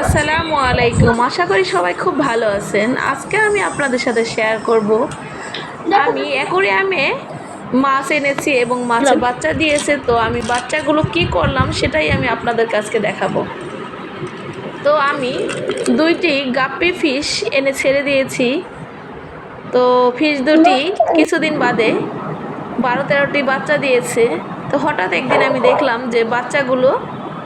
আসসালামু আলাইকুম। আশা করি সবাই খুব ভালো আছেন। আজকে আমি আপনাদের সাথে শেয়ার করব। আমি অ্যাকোরিয়ামে মাছ এনেছি এবং মাছের বাচ্চা দিয়েছে তো আমি বাচ্চাগুলো কি করলাম সেটাই আমি আপনাদের কাছকে দেখাবো। তো আমি দুইটি গাপ্পি ফিশ এনে ছেড়ে দিয়েছি। তো ফিশ দুটি কিছুদিন বাদে বারো তেরোটি বাচ্চা দিয়েছে। তো হঠাৎ একদিন আমি দেখলাম যে বাচ্চাগুলো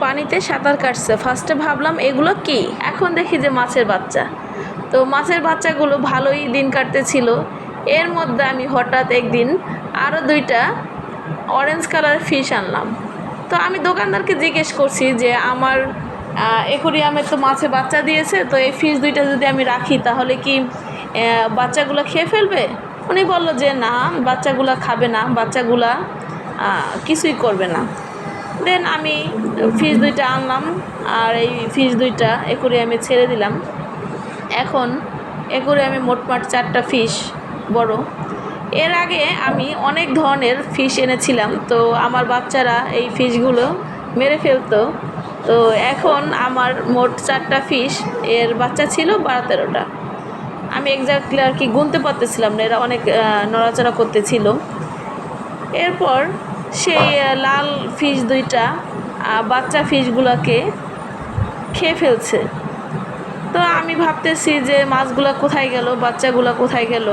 পানিতে সাঁতার কাটছে। ফার্স্টে ভাবলাম, এগুলো কি? এখন দেখি যে মাছের বাচ্চা। তো মাছের বাচ্চাগুলো ভালোই দিন কাটতেছিল। এর মধ্যে আমি হঠাৎ একদিন আরও দুইটা অরেঞ্জ কালার ফিশ আনলাম। তো আমি দোকানদারকে জিজ্ঞেস করছি যে, আমার একুরিয়ামে তো মাছে বাচ্চা দিয়েছে, তো এই ফিশ দুইটা যদি আমি রাখি, তাহলে কি বাচ্চাগুলো খেয়ে ফেলবে? উনি বলল যে, না, বাচ্চাগুলা খাবে না, বাচ্চাগুলা কিছুই করবে না। দেন আমি ফিশ দুইটা আনলাম, আর এই ফিশ দুইটা একুরিয়ামে ছেড়ে দিলাম। এখন একুরিয়ামে মোটমাট চারটা ফিশ বড়। এর আগে আমি অনেক ধরনের ফিশ এনেছিলাম, তো আমার বাচ্চারা এই ফিশগুলো মেরে ফেলতো। তো এখন আমার মোট চারটা ফিশ এর বাচ্চা ছিল বারো তেরোটা। আমি এক্স্যাক্টলি আর কি গুনতে পারতেছিলাম না, এরা অনেক নড়াচড়া করতেছিল। এরপর সেই লাল ফিশ দুইটা বাচ্চা ফিশগুলোকে খেয়ে ফেলছে। তো আমি ভাবতেছি যে মাছগুলো কোথায় গেল, বাচ্চাগুলো কোথায় গেল?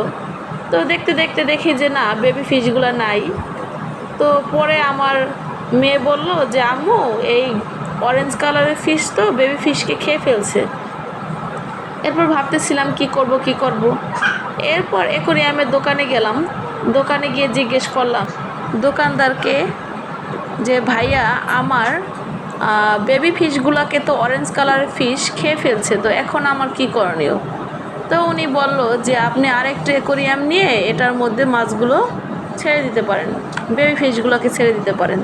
তো দেখতে দেখতে দেখি যে না বেবি ফিশগুলো নাই। তো পরে আমার মেয়ে বলল যে, আম্মু, এই অরেঞ্জ কালারের ফিশ তো বেবি ফিশকে খেয়ে ফেলছে। এরপর ভাবতেছিলাম, কি করব কি করব? এরপর একুরিয়ামের দোকানে গেলাম। দোকানে গিয়ে জিজ্ঞেস করলাম দোকানদারকে যে, ভাইয়া, আমার বেবি ফিশগুলোকে তো অরেঞ্জ কালারের ফিশ খেয়ে ফেলছে, তো এখন আমার কি করণীয়? তো উনি বলল যে, আপনি আরেকটা একুরিয়াম নিয়ে এটার মধ্যে মাছগুলো ছেড়ে দিতে পারেন বেবি ফিশগুলোকে ছেড়ে দিতে পারেন।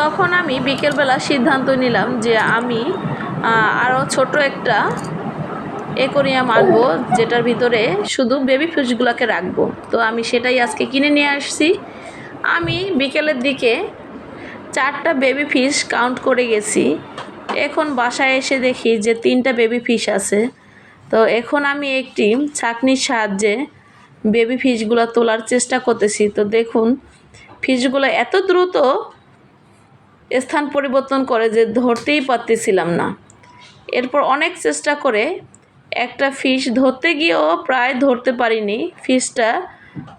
তখন আমি বিকেলবেলা সিদ্ধান্ত নিলাম যে, আমি আরও ছোট একটা একোরিয়াম আনব, যেটার ভিতরে শুধু বেবি ফিশগুলোকে রাখব। তো আমি সেটাই আজকে কিনে নিয়ে আসছি। আমি বিকেলের দিকে চারটা বেবি ফিশ কাউন্ট করে গেছি। এখন বাসায় এসে দেখি যে তিনটা বেবি ফিশ আছে। তো এখন আমি একটি ছাঁকনির সাহায্যে বেবি ফিশগুলো তোলার চেষ্টা করতেছি। তো দেখুন ফিশগুলো এত দ্রুত স্থান পরিবর্তন করে যে ধরতেই পারতেছিলাম না। এরপর অনেক চেষ্টা করে একটা ফিশ ধরতে গিয়েও প্রায় ধরতে পারিনি। ফিশটা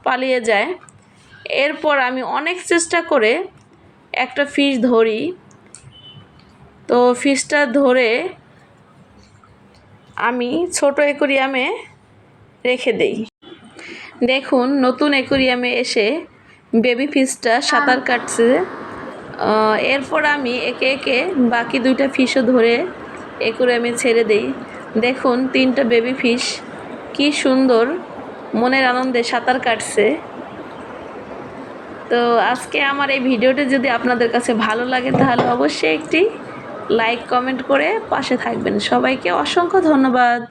পালিয়ে যায়। এরপর আমি অনেক চেষ্টা করে একটা ফিশ ধরি। তো ফিশটা ধরে আমি ছোট অ্যাকোরিয়ামে রেখে দেই। দেখুন নতুন অ্যাকোরিয়ামে এসে বেবি ফিশটা সাঁতার কাটছে। এরপর আমি একে একে বাকি দুইটা ফিশও ধরে অ্যাকোরিয়ামে ছেড়ে দেই। দেখুন তিনটা বেবি ফিশ কি সুন্দর মনের আনন্দে সাঁতার কাটছে। তো আজকে আমার এই ভিডিওটি যদি আপনাদের কাছে ভালো লাগে, তাহলে অবশ্যই একটি লাইক কমেন্ট করে পাশে থাকবেন। সবাইকে অসংখ্য ধন্যবাদ।